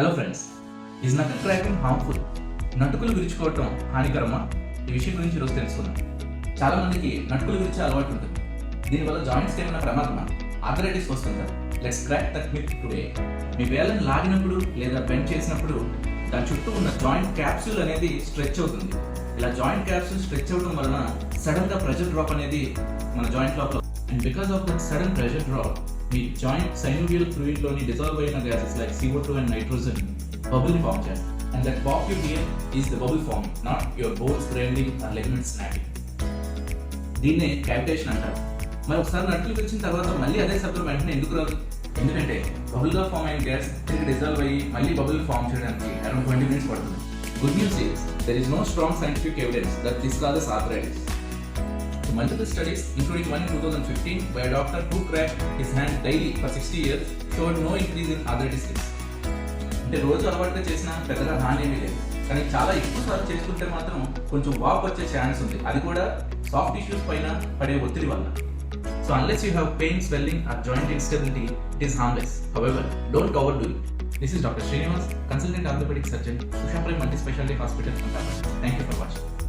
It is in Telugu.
Hello friends is knuckle cracking harmful నటుకులు విరుచుకోవటం హానికరమా? ఈ విషయం గురించి ఈరోజు తెలుసుకుందాం. చాలా మందికి నటుకులు విరిచే అలవాటు ఉంటుంది. దీనివల్ల జాయింట్స్ ఏమైనా ప్రమాదమా? ఆర్థరైటిస్ వస్తుందా let's crack that myth today మీ వేళ్ళని లాగినప్పుడు లేదా బెండ్ చేసినప్పుడు దాని చుట్టూ ఉన్న జాయింట్ క్యాప్సూల్ అనేది స్ట్రెచ్ అవుతుంది. ఇలా జాయింట్ క్యాప్సూల్ స్ట్రెచ్ అవడం వలన సడన్గా ప్రెషర్ డ్రాప్ అనేది మన జాయింట్ లోపల and because of that sudden pressure drop me joint synovial ఫ్లూయిడ్లోని డిజాల్వ్ అయిన gases like CO two and nitrogen bubble form చేయాలి. And that pop you hear is the bubble form not your bones grinding or ligament snapping దీన్నే క్యావిటేషన్ అంటారు. మరి ఒకసారి నట్లు వచ్చిన తర్వాత మళ్ళీ అదే శబ్దం వెంటనే ఎందుకు రాదు? ఎందుకంటే బబుల్గా ఫామ్ అయిన గ్యాస్ తిరిగి డిజాల్వ్ అయ్యి మళ్ళీ బబుల్ ఫామ్ చేయడానికి అరౌండ్ ట్వంటీ మినిట్స్ పడుతుంది. Good news is there is no strong scientific evidence that this causes arthritis Multiple studies, including one in 2015 by a doctor who cracked his hand daily for 60 years, showed no increase in arthritis risk. అంటే రోజు అలవాటుగా చేసినా పెద్దగా హాని ఏమీ లేదు. కానీ చాలా ఎక్కువ సార్లు చేసుకుంటే మాత్రం కొంచెం వాప్ వచ్చే ఛాన్స్ ఉంది. అది కూడా సాఫ్ట్ టిష్యూస్ పైన పడే ఒత్తిడి వల్ల. So unless you have pain swelling or joint instability it is harmless however don't overdo it this is doctor Srinivas consultant orthopaedic surgeon సుషాప్రై multi speciality hospital thank you for watching